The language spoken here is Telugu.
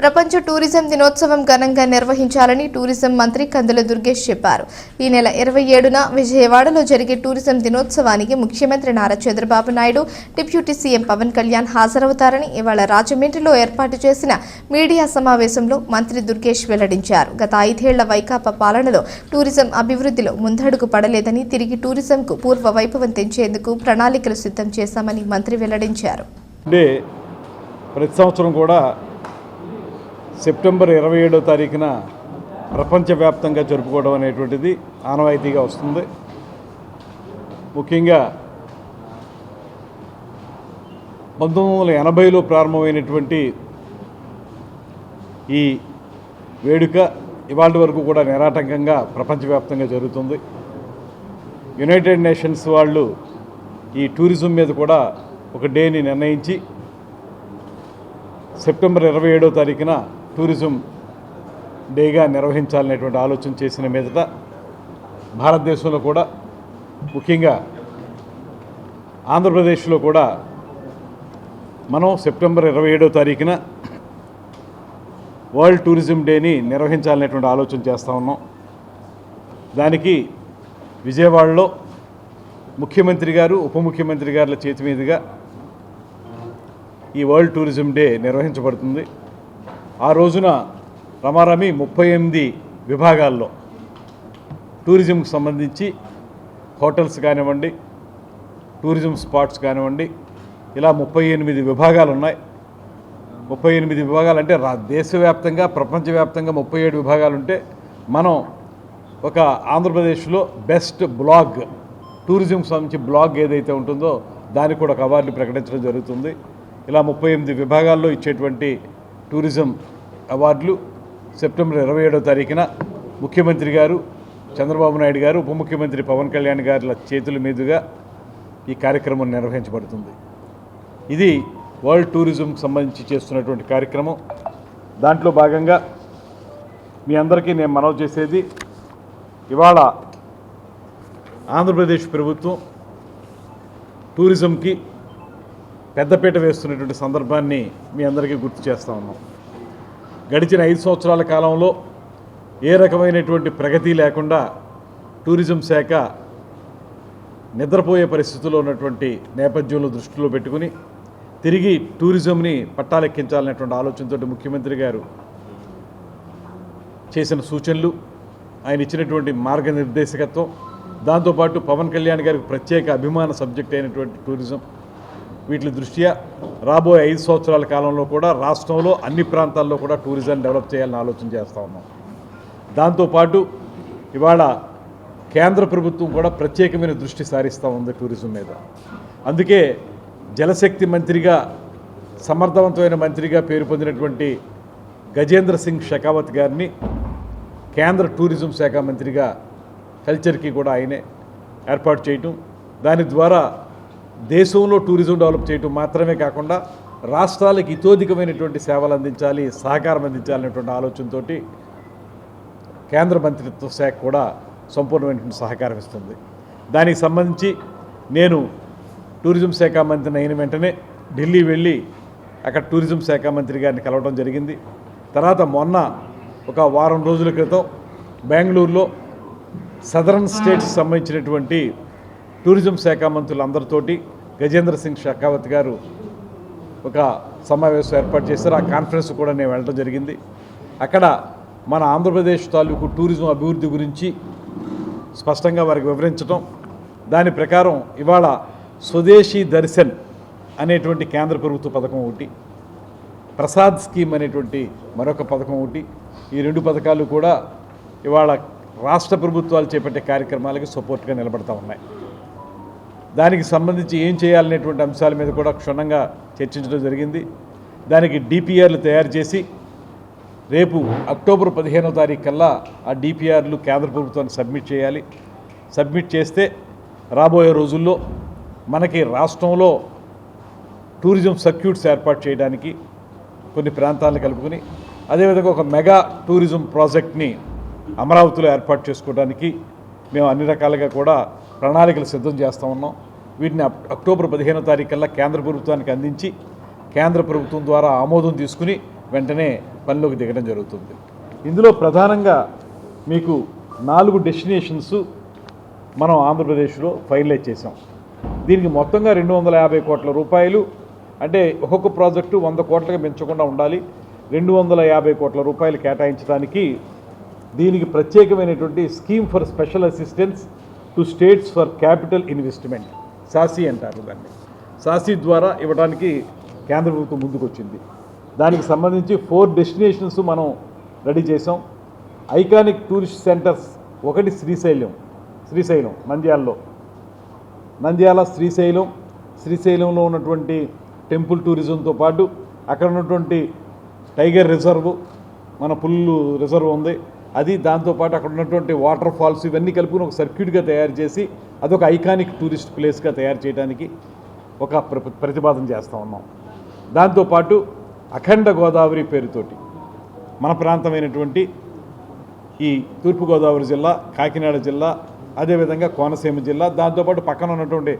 ప్రపంచ టూరిజం దినోత్సవం ఘనంగా నిర్వహించాలని టూరిజం మంత్రి కందుల దుర్గేష్ చెప్పారు. ఈ నెల ఇరవై ఏడున విజయవాడలో జరిగే టూరిజం దినోత్సవానికి ముఖ్యమంత్రి నారా చంద్రబాబు నాయుడు డిప్యూటీ సీఎం పవన్ కళ్యాణ్ హాజరవుతారని ఇవాళ రాజమండ్రిలో ఏర్పాటు చేసిన మీడియా సమావేశంలో మంత్రి దుర్గేష్ వెల్లడించారు. గత ఐదేళ్ళ వైకాపా పాలనలో టూరిజం అభివృద్ధిలో ముందడుగు పడలేదని తిరిగి టూరిజంకు పూర్వ వైభవం తెంచేందుకు ప్రణాళికలు సిద్ధం చేశామని మంత్రి వెల్లడించారు. ప్రతి సంవత్సరం కూడా సెప్టెంబర్ ఇరవై ఏడో తారీఖున ప్రపంచవ్యాప్తంగా జరుపుకోవడం అనేటువంటిది ఆనవాయితీగా వస్తుంది. ముఖ్యంగా పంతొమ్మిది వందల ఎనభైలో ప్రారంభమైనటువంటి ఈ వేడుక ఇవాళ వరకు కూడా నిరాటంకంగా ప్రపంచవ్యాప్తంగా జరుగుతుంది. యునైటెడ్ నేషన్స్ వాళ్ళు ఈ టూరిజం మీద కూడా ఒక డేని నిర్ణయించి సెప్టెంబర్ ఇరవై ఏడో తారీఖున టూరిజం డేగా నిర్వహించాలనేటువంటి ఆలోచన చేసిన మీదట భారతదేశంలో కూడా ముఖ్యంగా ఆంధ్రప్రదేశ్లో కూడా మనం సెప్టెంబర్ ఇరవై ఏడో తారీఖున వరల్డ్ టూరిజం డేని నిర్వహించాలనేటువంటి ఆలోచన చేస్తూ ఉన్నాం. దానికి విజయవాడలో ముఖ్యమంత్రి గారు ఉప ముఖ్యమంత్రి గారుల చేతి మీదుగా ఈ వరల్డ్ టూరిజం డే నిర్వహించబడుతుంది. ఆ రోజున రమారమి ముప్పై ఎనిమిది విభాగాల్లో టూరిజంకి సంబంధించి హోటల్స్ కానివ్వండి టూరిజం స్పాట్స్ కానివ్వండి ఇలా ముప్పై ఎనిమిది విభాగాలు ఉన్నాయి. ముప్పై ఎనిమిది విభాగాలు అంటే దేశవ్యాప్తంగా ప్రపంచవ్యాప్తంగా ముప్పై ఏడు విభాగాలు ఉంటే మనం ఒక ఆంధ్రప్రదేశ్లో బెస్ట్ బ్లాగ్ టూరిజంకి సంబంధించి బ్లాగ్ ఏదైతే ఉంటుందో దానికి కూడా ఒక అవార్డు ప్రకటించడం జరుగుతుంది. ఇలా ముప్పై ఎనిమిది విభాగాల్లో ఇచ్చేటువంటి టూరిజం అవార్డులు సెప్టెంబర్ ఇరవై ఏడో తారీఖున ముఖ్యమంత్రి గారు చంద్రబాబు నాయుడు గారు ఉప ముఖ్యమంత్రి పవన్ కళ్యాణ్ గారి చేతుల మీదుగా ఈ కార్యక్రమం నిర్వహించబడుతుంది. ఇది వరల్డ్ టూరిజంకి సంబంధించి చేస్తున్నటువంటి కార్యక్రమం. దాంట్లో భాగంగా మీ అందరికీ నేను మనవి చేసేది ఇవాళ ఆంధ్రప్రదేశ్ ప్రభుత్వం టూరిజంకి పెద్దపీట వేస్తున్నటువంటి సందర్భాన్ని మీ అందరికీ గుర్తు చేస్తా ఉన్నాం. గడిచిన ఐదు సంవత్సరాల కాలంలో ఏ రకమైనటువంటి ప్రగతి లేకుండా టూరిజం శాఖ నిద్రపోయే పరిస్థితుల్లో ఉన్నటువంటి నేపథ్యంలో దృష్టిలో పెట్టుకుని తిరిగి టూరిజంని పట్టాలెక్కించాలనేటువంటి ఆలోచనతో ముఖ్యమంత్రి గారు చేసిన సూచనలు ఆయన ఇచ్చినటువంటి మార్గనిర్దేశకత్వం దాంతోపాటు పవన్ కళ్యాణ్ గారికి ప్రత్యేక అభిమాన సబ్జెక్ట్ అయినటువంటి టూరిజం. వీటి దృష్ట్యా రాబోయే ఐదు సంవత్సరాల కాలంలో కూడా రాష్ట్రంలో అన్ని ప్రాంతాల్లో కూడా టూరిజం డెవలప్ చేయాలని ఆలోచన చేస్తూ ఉన్నాం. దాంతోపాటు ఇవాళ కేంద్ర ప్రభుత్వం కూడా ప్రత్యేకమైన దృష్టి సారిస్తూ ఉంది టూరిజం మీద. అందుకే జలశక్తి మంత్రిగా సమర్థవంతమైన మంత్రిగా పేరు పొందినటువంటి గజేంద్ర సింగ్ షెకావత్ గారిని కేంద్ర టూరిజం శాఖ మంత్రిగా కల్చర్కి కూడా ఆయనే ఏర్పాటు చేయటం. దాని ద్వారా దేశంలో టూరిజం డెవలప్ చేయటం మాత్రమే కాకుండా రాష్ట్రాలకు ఇతోధికమైనటువంటి సేవలు అందించాలి సహకారం అందించాలనేటువంటి ఆలోచనతోటి కేంద్ర మంత్రిత్వ శాఖ కూడా సంపూర్ణమైనటువంటి సహకారం ఇస్తుంది. దానికి సంబంధించి నేను టూరిజం శాఖ మంత్రిని అయిన వెంటనే ఢిల్లీ వెళ్ళి అక్కడ టూరిజం శాఖ మంత్రి గారిని కలవడం జరిగింది. తర్వాత మొన్న ఒక వారం రోజుల క్రితం బెంగళూరులో సదరన్ స్టేట్స్ సంబంధించినటువంటి టూరిజం శాఖ మంత్రులందరితోటి గజేంద్ర సింగ్ షెకావత్ గారు ఒక సమావేశం ఏర్పాటు చేశారు. ఆ కాన్ఫరెన్స్ కూడా నేను వెళ్ళడం జరిగింది. అక్కడ మన ఆంధ్రప్రదేశ్ తాలూకు టూరిజం అభివృద్ధి గురించి స్పష్టంగా వారికి వివరించడం దాని ప్రకారం ఇవాళ స్వదేశీ దర్శన్ అనేటువంటి కేంద్ర ప్రభుత్వ పథకం ఒకటి ప్రసాద్ స్కీమ్ అనేటువంటి మరొక పథకం ఒకటి ఈ రెండు పథకాలు కూడా ఇవాళ రాష్ట్ర ప్రభుత్వాలు చేపట్టే కార్యక్రమాలకి సపోర్ట్గా నిలబడతా ఉన్నాయి. దానికి సంబంధించి ఏం చేయాలనేటువంటి అంశాల మీద కూడా క్షుణ్ణంగా చర్చించడం జరిగింది. దానికి డిపిఆర్లు తయారు చేసి రేపు అక్టోబర్ పదిహేనో తారీఖు కల్లా ఆ డిపిఆర్లు కేంద్ర ప్రభుత్వానికి సబ్మిట్ చేయాలి. సబ్మిట్ చేస్తే రాబోయే రోజుల్లో మనకి రాష్ట్రంలో టూరిజం సర్క్యూట్స్ ఏర్పాటు చేయడానికి కొన్ని ప్రాంతాలను కలుపుకొని అదేవిధంగా ఒక మెగా టూరిజం ప్రాజెక్ట్ని అమరావతిలో ఏర్పాటు చేసుకోవడానికి మేము అన్ని రకాలుగా కూడా ప్రణాళికలు సిద్ధం చేస్తూ ఉన్నాం. వీటిని అక్టోబర్ పదిహేనో తారీఖల్లా కేంద్ర ప్రభుత్వానికి అందించి కేంద్ర ప్రభుత్వం ద్వారా ఆమోదం తీసుకుని వెంటనే పనిలోకి దిగడం జరుగుతుంది. ఇందులో ప్రధానంగా మీకు నాలుగు డెస్టినేషన్స్ మనం ఆంధ్రప్రదేశ్లో ఫైనలైజ్ చేసాం దీనికి మొత్తంగా రెండు వందల యాభై కోట్ల రూపాయలు అంటే ఒక్కొక్క ప్రాజెక్టు వంద కోట్లకు పెంచకుండా ఉండాలి. రెండు వందల యాభై కోట్ల రూపాయలు కేటాయించడానికి దీనికి ప్రత్యేకమైనటువంటి scheme for special assistance to states for capital investment. SASCI అంటారు దాన్ని. సాసి ద్వారా ఇవ్వడానికి కేంద్ర ప్రభుత్వం ముందుకొచ్చింది. దానికి సంబంధించి ఫోర్ డెస్టినేషన్స్ మనం రెడీ చేసాం ఐకానిక్ టూరిస్ట్ సెంటర్స్ ఒకటి శ్రీశైలం శ్రీశైలం నంద్యాలలో. నంద్యాల శ్రీశైలం శ్రీశైలంలో ఉన్నటువంటి టెంపుల్ టూరిజంతో పాటు అక్కడ ఉన్నటువంటి టైగర్ రిజర్వ్ మన పుల్లు రిజర్వ్ ఉంది. అది దాంతోపాటు అక్కడ ఉన్నటువంటి వాటర్ ఫాల్స్ ఇవన్నీ కలుపుకుని ఒక సర్క్యూట్గా తయారు చేసి అదొక ఐకానిక్ టూరిస్ట్ ప్లేస్గా తయారు చేయడానికి ఒక ప్ర- ప్రతిపాదన చేస్తూ ఉన్నాం. దాంతోపాటు అఖండ గోదావరి పేరుతోటి మన ప్రాంతమైనటువంటి ఈ తూర్పుగోదావరి జిల్లా కాకినాడ జిల్లా అదేవిధంగా కోనసీమ జిల్లా దాంతోపాటు పక్కన ఉన్నటువంటి